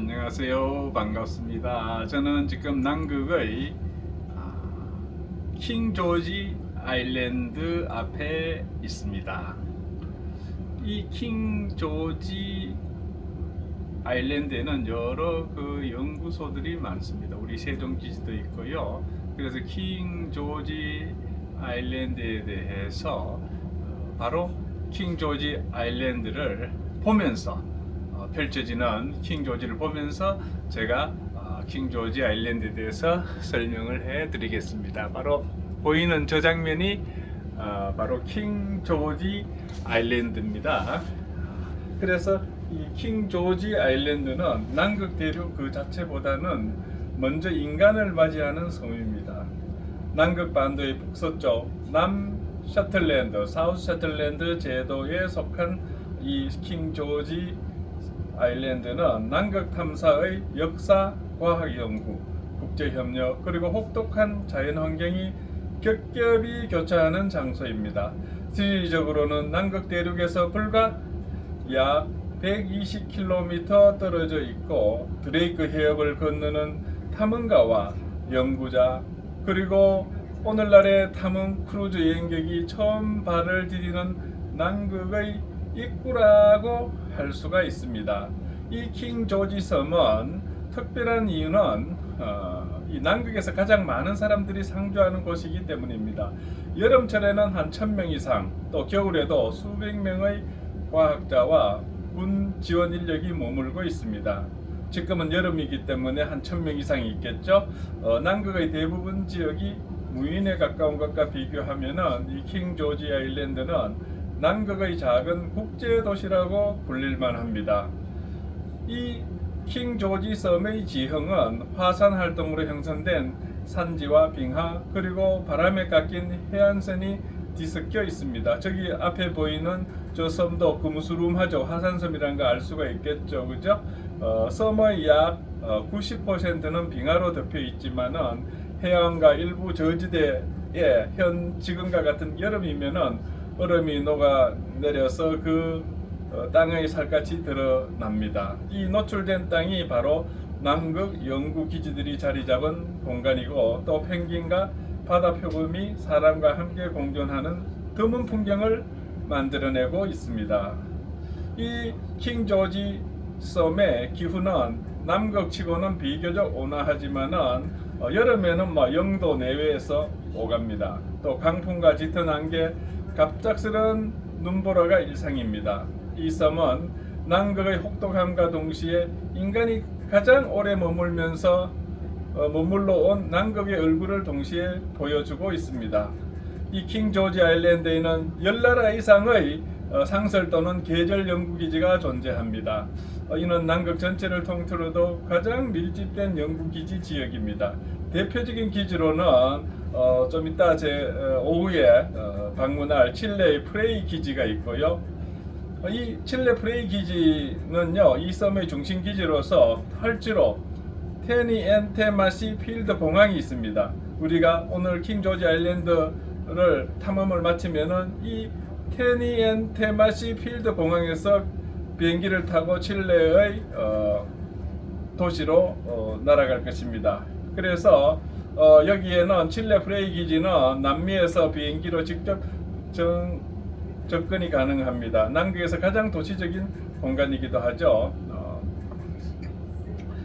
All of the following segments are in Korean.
안녕하세요. 반갑습니다. 저는 지금 남극의 아, 킹 조지 아일랜드 앞에 있습니다. 이 킹 조지 아일랜드에는 여러 그 연구소들이 많습니다. 우리 세종기지도 있고요. 그래서 킹 조지 아일랜드에 대해서 어, 바로 킹 조지 아일랜드를 보면서 어, 펼쳐지는 킹 조지를 보면서 제가 어, 킹 조지 아일랜드에 대해서 설명을 해 드리겠습니다. 바로 보이는 저 장면이 어, 바로 킹 조지 아일랜드입니다. 그래서 이 킹 조지 아일랜드는 남극 대륙 그 자체보다는 먼저 인간을 맞이하는 섬입니다. 남극 반도의 북서쪽 남 셔틀랜드, 사우스 셔틀랜드 제도에 속한 이 킹 조지 아일랜드는 남극 탐사의 역사, 과학 연구, 국제 협력 그리고 혹독한 자연 환경이 겹겹이 교차하는 장소입니다. 지리적으로는 남극 대륙에서 불과 약 120km 떨어져 있고 드레이크 해협을 건너는 탐험가와 연구자 그리고 오늘날의 탐험 크루즈 여행객이 처음 발을 디디는 남극의 입구라고 할 수가 있습니다. 이 킹 조지 섬은 특별한 이유는 어, 이 남극에서 가장 많은 사람들이 상주하는 곳이기 때문입니다. 여름철에는 한 천 명 이상, 또 겨울에도 수백 명의 과학자와 군 지원 인력이 머물고 있습니다. 지금은 여름이기 때문에 한 천 명 이상이 있겠죠. 어, 남극의 대부분 지역이 무인에 가까운 것과 비교하면은 이 킹 조지 아일랜드는 남극의 작은 국제 도시라고 불릴만 합니다. 이 킹 조지 섬의 지형은 화산 활동으로 형성된 산지와 빙하 그리고 바람에 깎인 해안선이 뒤섞여 있습니다. 저기 앞에 보이는 저 섬도 금수름하죠. 화산섬이라는 거알 수가 있겠죠. 그죠? 어, 섬의 약 90%는 빙하로 덮여 있지만은 해안과 일부 저지대에 현 지금과 같은 여름이면은 얼음이 녹아 내려서 그 어, 땅의 살갗이 드러납니다. 이 노출된 땅이 바로 남극 연구 기지들이 자리 잡은 공간이고 또 펭귄과 바다 표범이 사람과 함께 공존하는 드문 풍경을 만들어내고 있습니다. 이 킹조지 섬의 기후는 남극치고는 비교적 온화하지만은 어, 여름에는 뭐 영도 내외에서 오갑니다. 또 강풍과 짙은 안개, 갑작스런 눈보라가 일상입니다. 이 섬은 남극의 혹독함과 동시에 인간이 가장 오래 머물면서 어, 머물러 온 남극의 얼굴을 동시에 보여주고 있습니다. 이 킹 조지 아일랜드에는 10나라 이상의 어, 상설 또는 계절 연구기지가 존재합니다. 어, 이는 남극 전체를 통틀어도 가장 밀집된 연구기지 지역입니다. 대표적인 기지로는 어, 좀 이따 제 어, 오후에 어, 방문할 칠레의 프레이 기지가 있고요. 어, 이 칠레 프레이 기지는요, 이 섬의 중심 기지로서 활주로 테니 앤 테마시 필드 공항이 있습니다. 우리가 오늘 킹 조지 아일랜드를 탐험을 마치면은 이 테니 앤 테마시 필드 공항에서 비행기를 타고 칠레의 어, 도시로 어, 날아갈 것입니다. 그래서 어, 여기에는 칠레 프레이 기지는 남미에서 비행기로 직접 정, 접근이 가능합니다. 남극에서 가장 도시적인 공간이기도 하죠. 어,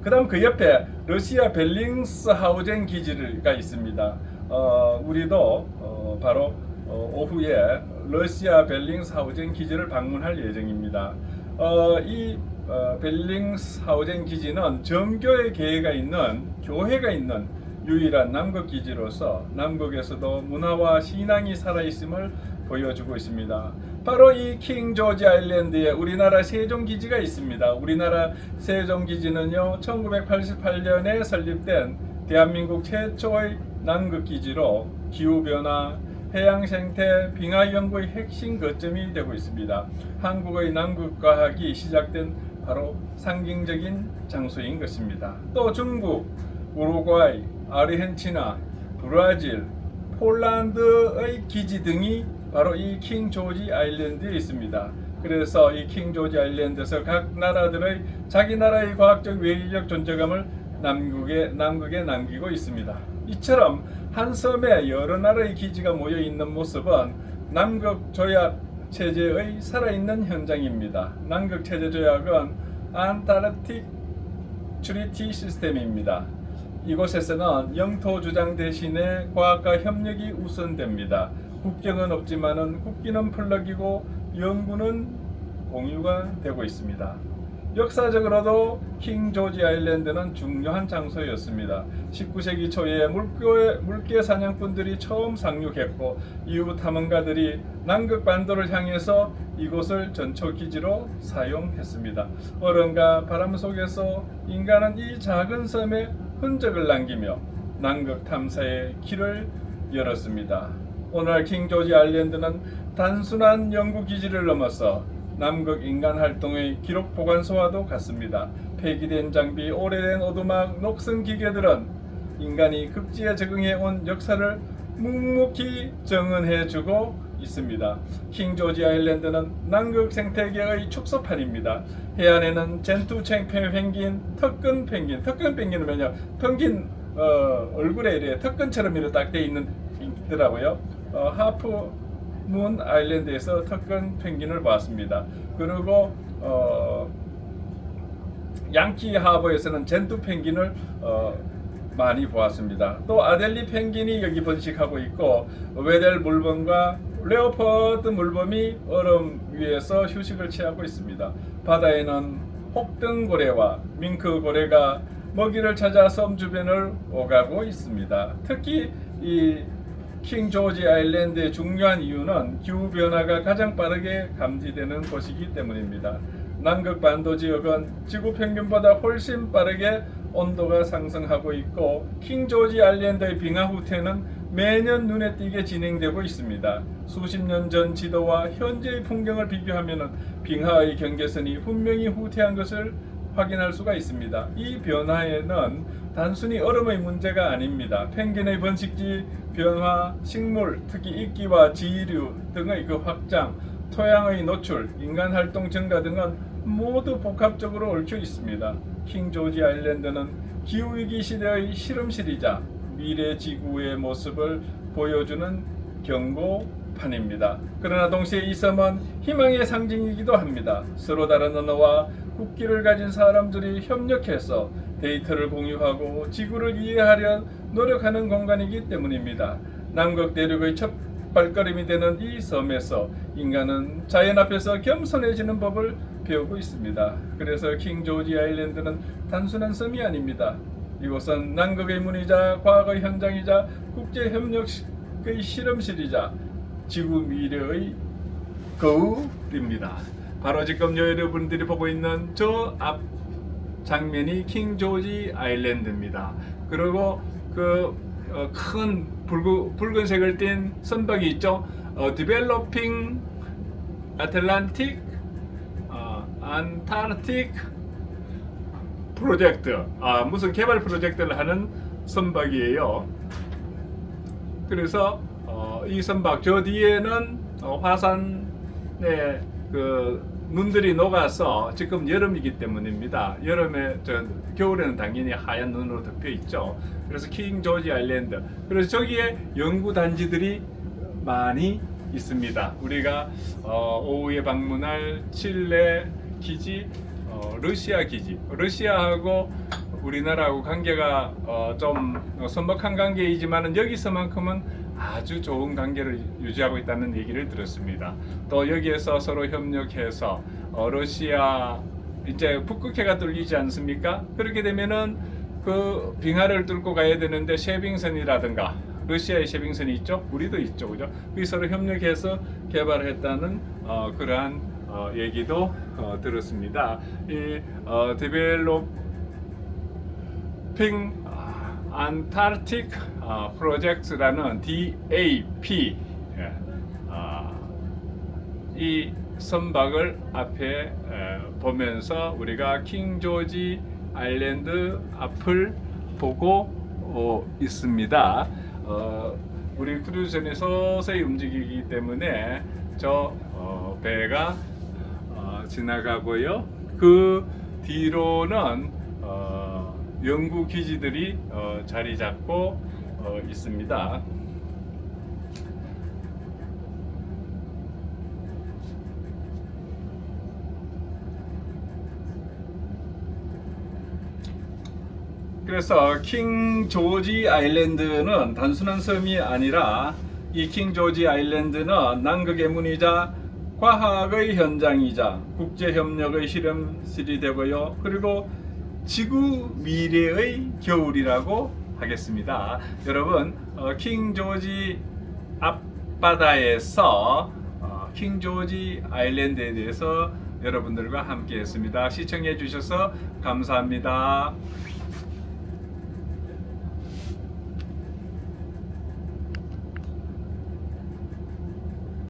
그 다음 그 옆에 러시아 벨링스 하우젠 기지가 있습니다. 어, 우리도 어, 바로 어, 오후에 러시아 벨링스 하우젠 기지를 방문할 예정입니다. 어, 이 어, 벨링스 하우젠 기지는 정교의 계회가 있는 교회가 있는 유일한 남극 기지로서 남극에서도 문화와 신앙이 살아있음을 보여주고 있습니다. 바로 이 킹 조지 아일랜드에 우리나라 세종 기지가 있습니다. 우리나라 세종 기지는요 1988년에 설립된 대한민국 최초의 남극 기지로 기후 변화, 해양 생태, 빙하 연구의 핵심 거점이 되고 있습니다. 한국의 남극 과학이 시작된 바로 상징적인 장소인 것입니다. 또 중국, 우루과이, 아르헨티나, 브라질, 폴란드의 기지 등이 바로 이 킹 조지 아일랜드에 있습니다. 그래서 이 킹 조지 아일랜드에서 각 나라들의 자기 나라의 과학적 외교적 존재감을 남극에 남극에 남기고 있습니다. 이처럼 한 섬에 여러 나라의 기지가 모여 있는 모습은 남극 조약 체제의 살아있는 현장입니다. 남극 체제 조약은 안타르틱 트리티 시스템입니다. 이곳에서는 영토 주장 대신에 과학과 협력이 우선됩니다. 국경은 없지만은 국기는 플럭이고 연구는 공유가 되고 있습니다. 역사적으로도 킹 조지 아일랜드는 중요한 장소였습니다. 19세기 초에 물개, 물개 사냥꾼들이 처음 상륙했고 이후 탐험가들이 남극 반도를 향해서 이곳을 전초 기지로 사용했습니다. 얼음과 바람 속에서 인간은 이 작은 섬에 흔적을 남기며 남극 탐사의 길을 열었습니다. 오늘 킹 조지 아일랜드는 단순한 연구 기지를 넘어서 남극 인간 활동의 기록 보관소와도 같습니다. 폐기된 장비, 오래된 오두막, 녹슨 기계들은 인간이 극지에 적응해 온 역사를 묵묵히 정언해주고 있습니다. 킹 조지 아일랜드는 남극 생태계의 축소판입니다. 해안에는 젠투 챙팽 펭귄, 턱근 펭귄, 턱근 펭귄은 뭐냐? 펭귄 어, 얼굴에 이래 턱근처럼 이렇게 딱돼 있는 있더라고요. 어, 하프 문 아일랜드에서 턱근 펭귄을 봤습니다. 그리고 어, 양키 하버에서는 젠투 펭귄을 어, 많이 보았습니다. 또 아델리 펭귄이 여기 번식하고 있고 웨델 물범과 레오퍼드 물범이 얼음 위에서 휴식을 취하고 있습니다. 바다에는 혹등고래와 밍크고래가 먹이를 찾아 섬 주변을 오가고 있습니다. 특히 이 킹 조지 아일랜드의 중요한 이유는 기후 변화가 가장 빠르게 감지되는 곳이기 때문입니다. 남극 반도 지역은 지구 평균보다 훨씬 빠르게 온도가 상승하고 있고 킹 조지 아일랜드의 빙하 후퇴는 매년 눈에 띄게 진행되고 있습니다. 수십 년 전 지도와 현재의 풍경을 비교하면 빙하의 경계선이 분명히 후퇴한 것을 확인할 수가 있습니다. 이 변화에는 단순히 얼음의 문제가 아닙니다. 펭귄의 번식지 변화, 식물, 특히 이끼와 지류 등의 그 확장, 토양의 노출, 인간 활동 증가 등은 모두 복합적으로 얽혀 있습니다. 킹 조지 아일랜드는 기후 위기 시대의 실험실이자 미래 지구의 모습을 보여주는 경고판입니다. 그러나 동시에 이 섬은 희망의 상징이기도 합니다. 서로 다른 언어와 국기를 가진 사람들이 협력해서 데이터를 공유하고 지구를 이해하려 노력하는 공간이기 때문입니다. 남극 대륙의 첫 발걸음이 되는 이 섬에서 인간은 자연 앞에서 겸손해지는 법을 배우고 있습니다. 그래서 킹 조지 아일랜드는 단순한 섬이 아닙니다. 이곳은 남극의 문이자 과거의 현장이자 국제 협력의 실험실이자 지구 미래의 거울입니다. 바로 지금 여러분들이 보고 있는 저 앞 장면이 킹 조지 아일랜드입니다. 그리고 그큰 붉은, 붉은색을 띤 선박이 있죠. 어, 디벨로핑 아틀란틱 어, 안타르틱 프로젝트 아 무슨 개발 프로젝트를 하는 선박이에요. 그래서 어, 이 선박 저 뒤에는 어, 화산의 그 눈들이 녹아서 지금 여름이기 때문입니다. 여름에 저 겨울에는 당연히 하얀 눈으로 덮여 있죠. 그래서 킹 조지 아일랜드. 그래서 저기에 연구 단지들이 많이 있습니다. 우리가 어, 오후에 방문할 칠레 기지, 어, 러시아 기지. 러시아하고 우리나라하고 관계가 어, 좀 선박한 관계이지만은 여기서만큼은 아주 좋은 관계를 유지하고 있다는 얘기를 들었습니다. 또 여기에서 서로 협력해서 어, 러시아 이제 북극해가 뚫리지 않습니까? 그렇게 되면은 그 빙하를 뚫고 가야 되는데 쉐빙선이라든가 러시아의 쉐빙선이 있죠, 우리도 있죠, 그죠? 그 서로 협력해서 개발했다는 어, 그러한 어, 얘기도 어, 들었습니다. 이 어, 디벨롭 핑 안타르틱 어, 프로젝트라는 DAP 예, 어, 이 선박을 앞에 에, 보면서 우리가 킹 조지 아일랜드 앞을 보고 어, 있습니다. 어, 우리 크루즈선이 서서히 움직이기 때문에 저 어, 배가 지나가고요. 그 뒤로는 어, 연구 기지들이 어, 자리 잡고 어, 있습니다. 그래서 킹 조지 아일랜드는 단순한 섬이 아니라 이 킹 조지 아일랜드는 남극의 문이자 과학의 현장이자 국제 협력의 실험실이 되고요. 그리고 지구 미래의 겨울이라고 하겠습니다. 여러분, 어, 킹 조지 앞바다에서 어, 킹 조지 아일랜드에 대해서 여러분들과 함께 했습니다. 시청해 주셔서 감사합니다.